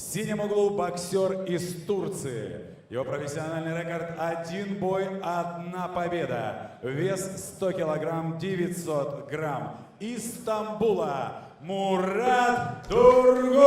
В синем углу боксер из Турции. Его профессиональный рекорд – один бой, одна победа. Вес 100 килограмм 900 грамм. Из Стамбула Мурат Тургун.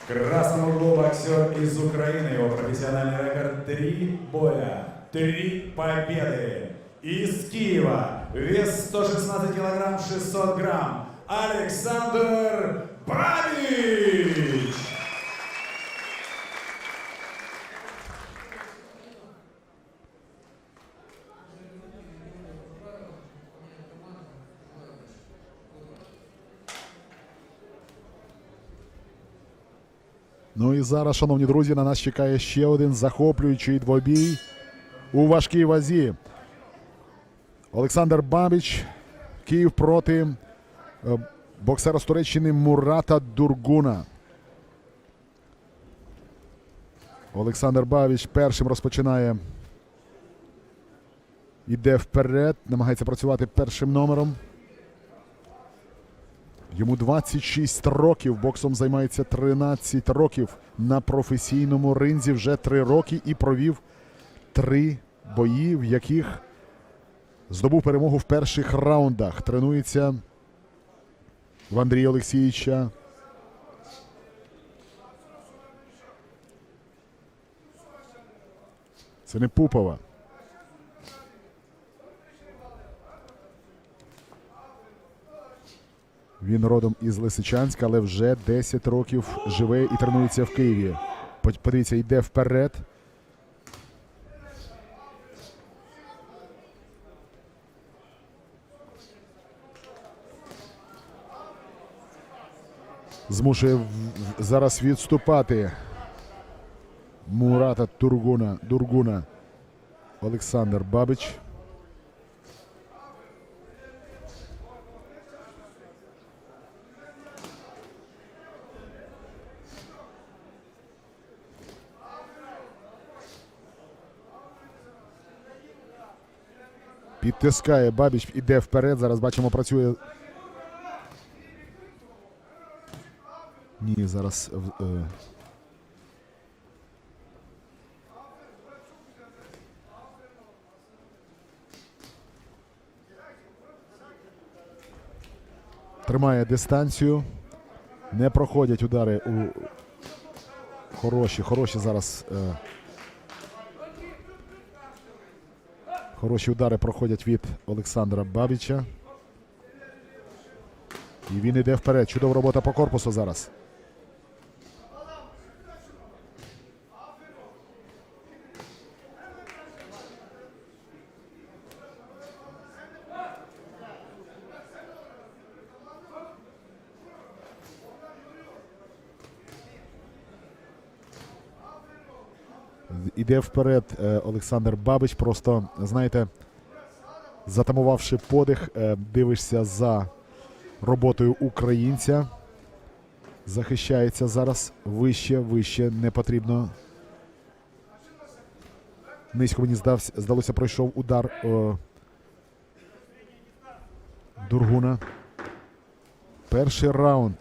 В красном углу боксер из Украины. Его профессиональный рекорд – три боя, три победы. Из Киева. Вес 116 килограмм 600 грамм. Александр Бабич. Зараз, шановні друзі, на нас чекає ще один захоплюючий двобій у важкій вазі. Олександр Бабіч, Київ проти е, боксера з Туреччини Мурата Дургуна. Олександр Бабіч першим розпочинає. Іде вперед, намагається працювати першим номером. Йому 26 років. Боксом займається 13 років на професійному ринзі вже 3 роки і провів три бої, в яких здобув перемогу в перших раундах. Тренується в Андрія Олексійовича. Це не Пупова. Він родом із Лисичанська, але вже 10 років живе і тренується в Києві. Подивіться, йде вперед. Змушує зараз відступати Мурата Тургуна, Дургуна Олександр Бабич. Підтискає Бабіч, іде вперед. Зараз бачимо, працює. Ні, зараз. е, Тримає дистанцію. Не проходять удари у хороші, хороші зараз. Е... Хороші удари проходять від Олександра Бабіча. І він йде вперед. Чудова робота по корпусу зараз. Іде вперед е, Олександр Бабич. Просто, знаєте, затамувавши подих, е, дивишся за роботою українця. Захищається зараз вище, вище не потрібно. Низько мені здався, здалося, пройшов удар е, Дургуна. Перший раунд.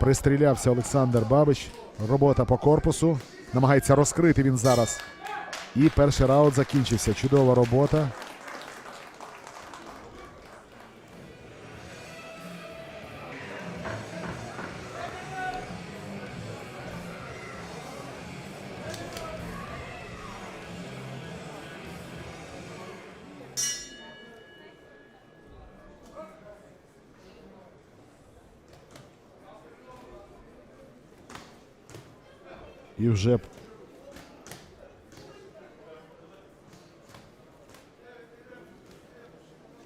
Пристрілявся Олександр Бабич. Робота по корпусу. Намагається розкрити він зараз. І перший раунд закінчився. Чудова робота. Вже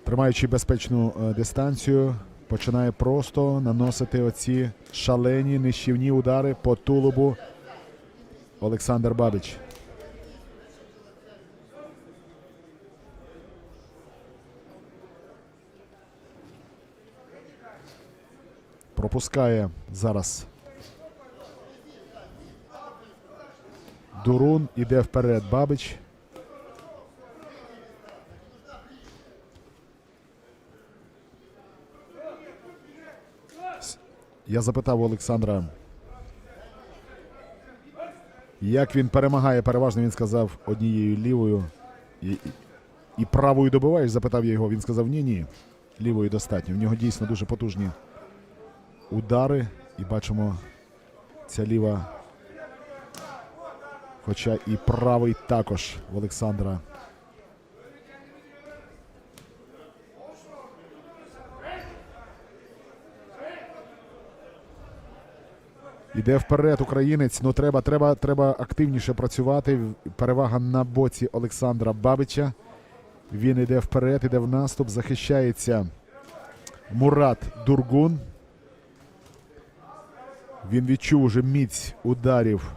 тримаючи безпечну е, дистанцію, починає просто наносити оці шалені нищівні удари по тулубу Олександр Бабич. Пропускає зараз Дурун іде вперед Бабич. Я запитав у Олександра, як він перемагає переважно. Він сказав однією лівою і, і правою добиваєш. Запитав я його. Він сказав: ні, ні, лівою достатньо. В нього дійсно дуже потужні удари. І бачимо, ця ліва. Хоча і правий також в Олександра. Іде вперед українець. Ну треба, треба, треба активніше працювати. Перевага на боці Олександра Бабича. Він іде вперед, іде в наступ, захищається Мурат Дургун. Він відчув уже міць ударів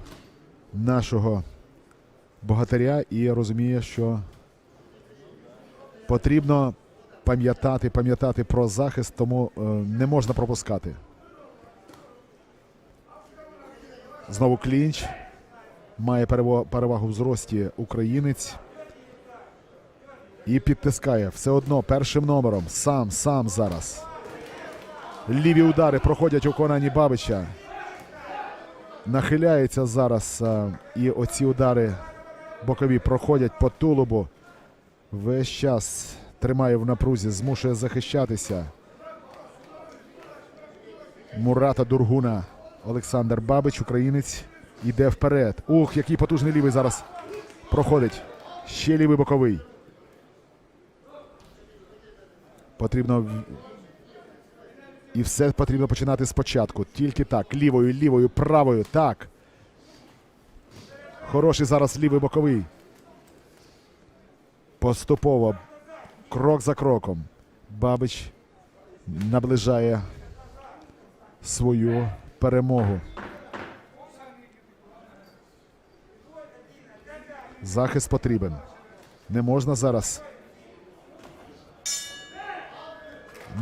нашого богатиря і розуміє, що потрібно пам'ятати, пам'ятати про захист, тому е, не можна пропускати. Знову клінч. Має перевагу в зрості українець. І підтискає все одно першим номером. Сам, сам зараз. Ліві удари проходять у виконанні Бабича. Нахиляється зараз. е, і оці удари бокові проходять по тулубу. Весь час тримає в напрузі, змушує захищатися. Мурата Дургуна. Олександр Бабич, українець, іде вперед. Ух, який потужний лівий зараз проходить. Ще лівий боковий. Потрібно. І все потрібно починати спочатку. Тільки так. Лівою, лівою, правою. Так. Хороший зараз лівий боковий. Поступово. Крок за кроком. Бабич наближає свою перемогу. Захист потрібен. Не можна зараз.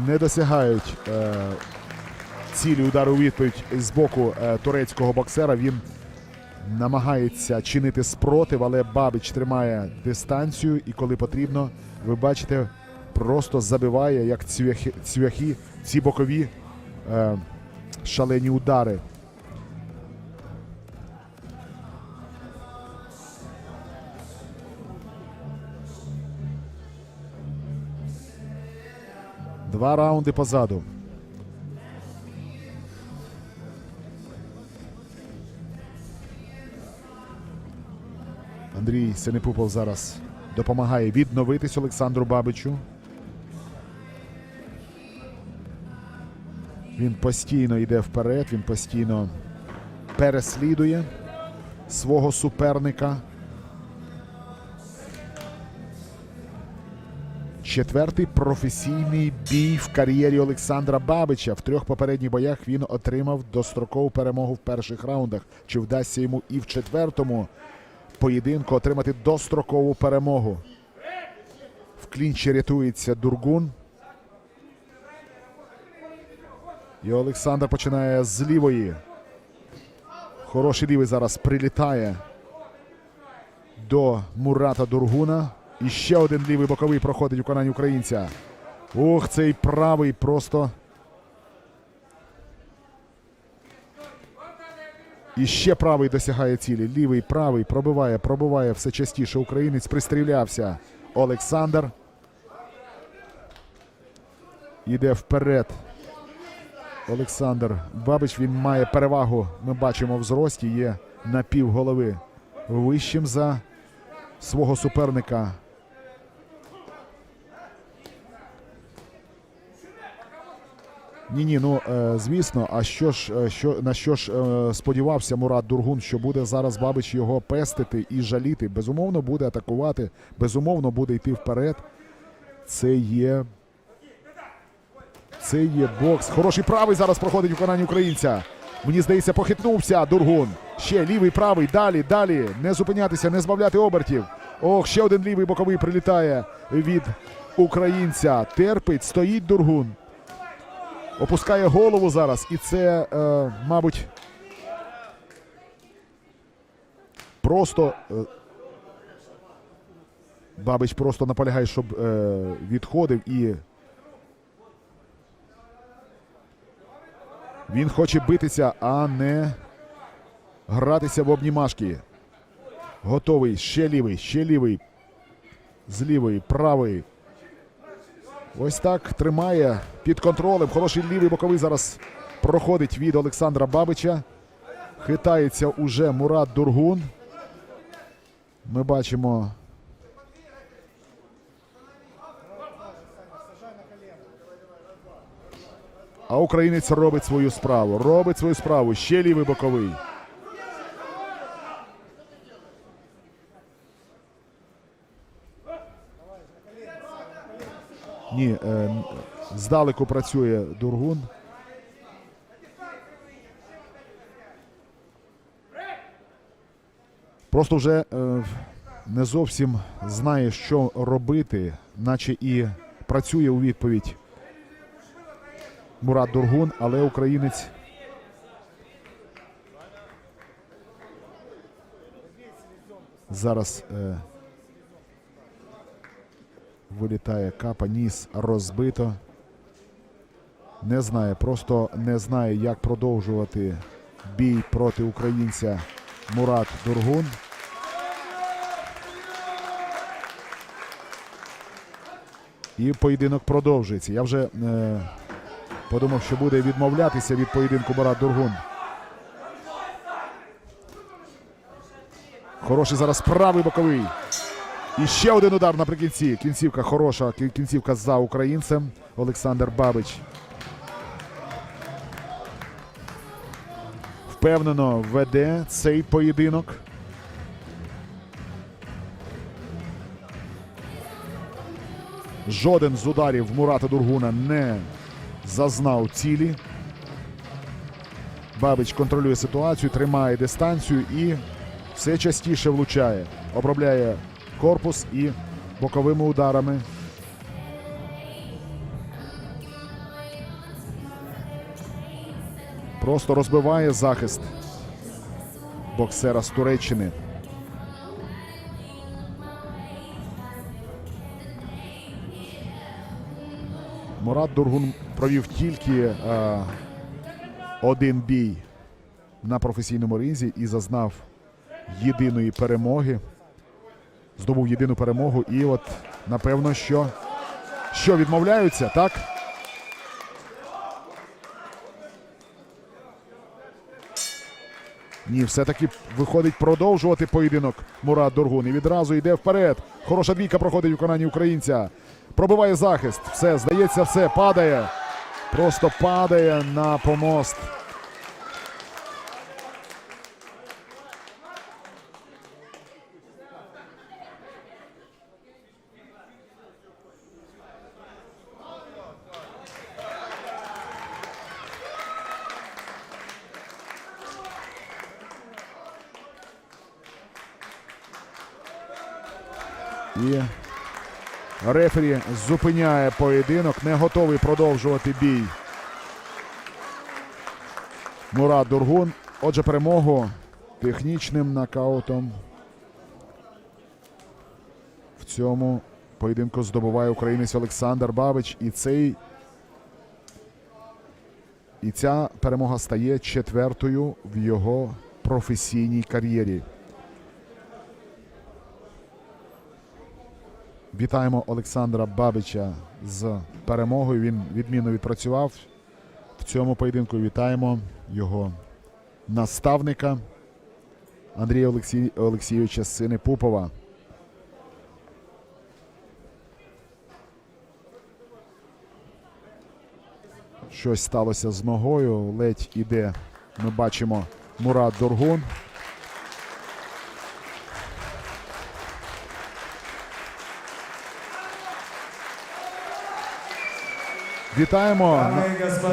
Не досягають е, цілі удару відповідь з боку е, турецького боксера. Він намагається чинити спротив, але Бабич тримає дистанцію і коли потрібно, ви бачите, просто забиває як цвяхи, цвяхи ці бокові е, шалені удари. Два раунди позаду. Андрій Синепупов зараз допомагає відновитись Олександру Бабичу. Він постійно йде вперед, він постійно переслідує свого суперника. Четвертий професійний бій в кар'єрі Олександра Бабича. В трьох попередніх боях він отримав дострокову перемогу в перших раундах. Чи вдасться йому і в четвертому поєдинку отримати дострокову перемогу? В клінчі рятується Дургун. І Олександр починає з лівої. Хороший лівий зараз прилітає до Мурата Дургуна. І ще один лівий боковий проходить у виконанні українця. Ух, цей правий просто. І ще правий досягає цілі. Лівий, правий пробиває, пробиває все частіше. Українець пристрілявся. Олександр. Іде вперед. Олександр Бабич він має перевагу. Ми бачимо в зрості. Є на пів голови вищим за свого суперника. Ні, ні, ну е, звісно. А що ж, е, що на що ж е, сподівався Мурат Дургун, що буде зараз Бабич його пестити і жаліти? Безумовно, буде атакувати, безумовно, буде йти вперед. Це є. Це є бокс. Хороший правий зараз проходить виконання українця. Мені здається, похитнувся Дургун. Ще лівий, правий, далі, далі. Не зупинятися, не збавляти обертів. Ох, ще один лівий боковий прилітає від українця. Терпить, стоїть Дургун. Опускає голову зараз. І це, е, мабуть, просто. Е, Бабич просто наполягає, щоб е, відходив і Він хоче битися, а не гратися в обнімашки. Готовий. Ще лівий, ще лівий. З лівої, правий. Ось так тримає під контролем. Хороший лівий боковий зараз проходить від Олександра Бабича. Хитається уже Мурат Дургун. Ми бачимо. А українець робить свою справу. Робить свою справу. Ще лівий боковий. Ні, е, здалеку працює Дургун. Просто вже е, не зовсім знає, що робити, наче і працює у відповідь Мурат Дургун, але українець. Зараз е, вилітає капа, ніс розбито. Не знає, просто не знає, як продовжувати бій проти українця Мурат Дургун. І поєдинок продовжується. Я вже е, подумав, що буде відмовлятися від поєдинку Мурат Дургун. Хороший зараз правий боковий. І ще один удар наприкінці. Кінцівка хороша. Кінцівка за українцем. Олександр Бабич. Впевнено веде цей поєдинок. Жоден з ударів Мурата Дургуна не зазнав цілі. Бабич контролює ситуацію, тримає дистанцію і все частіше влучає. Обробляє корпус і боковими ударами. Просто розбиває захист боксера з Туреччини. Мурат Дургун провів тільки е, один бій на професійному ринзі і зазнав єдиної перемоги. Здобув єдину перемогу, і от напевно, що, що відмовляються, так? Ні, все-таки виходить продовжувати поєдинок Мурат Дургун. І відразу йде вперед. Хороша двійка проходить у виконанні українця. Пробиває захист. Все, здається, все падає. Просто падає на помост. І рефері зупиняє поєдинок, не готовий продовжувати бій. Мурат Дургун. Отже, перемогу технічним нокаутом. В цьому поєдинку здобуває українець Олександр Бабич. І цей. І ця перемога стає четвертою в його професійній кар'єрі. Вітаємо Олександра Бабича з перемогою. Він відмінно відпрацював в цьому поєдинку. Вітаємо його наставника Андрія Олексій... Олексійовича Сини Пупова. Щось сталося з ногою. Ледь іде. Ми бачимо Мурат Доргун. Вітаємо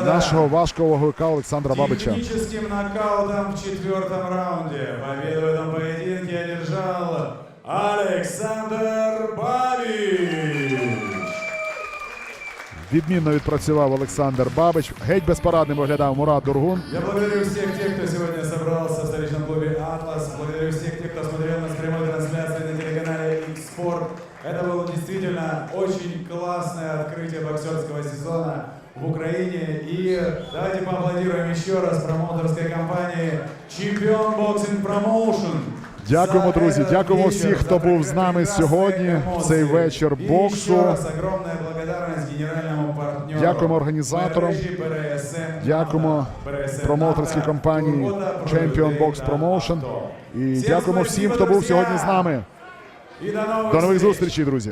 нашого важкого ваговика Олександра Бабича. Технічним нокаутом в четвертому раунді. победу в этом поединке одержал Олександр Бабич. Відмінно відпрацював Олександр Бабич. Геть безпорадним виглядав Мурат Дургун. Я благодарю всіх тих, хто сегодня в Украине. И давайте поаплодируем еще раз промоутерской компании Чемпион Боксинг Промоушен. Дякуємо, за друзі. этот Дякуємо вечер, всіх, за хто був з нами прекрасные сьогодні в цей эмоции. вечір И боксу. еще раз огромная благодарность генеральному партнеру. Дякуємо організаторам. мережі BRSM, Дякуємо BRSM промоутерській НАТО, компанії Турбота про Champion людей Box та Promotion. авто. І Всім дякуємо всім, спасибо, хто був друзі. сьогодні з нами. І до нових До нових зустріч. зустрічей, друзі.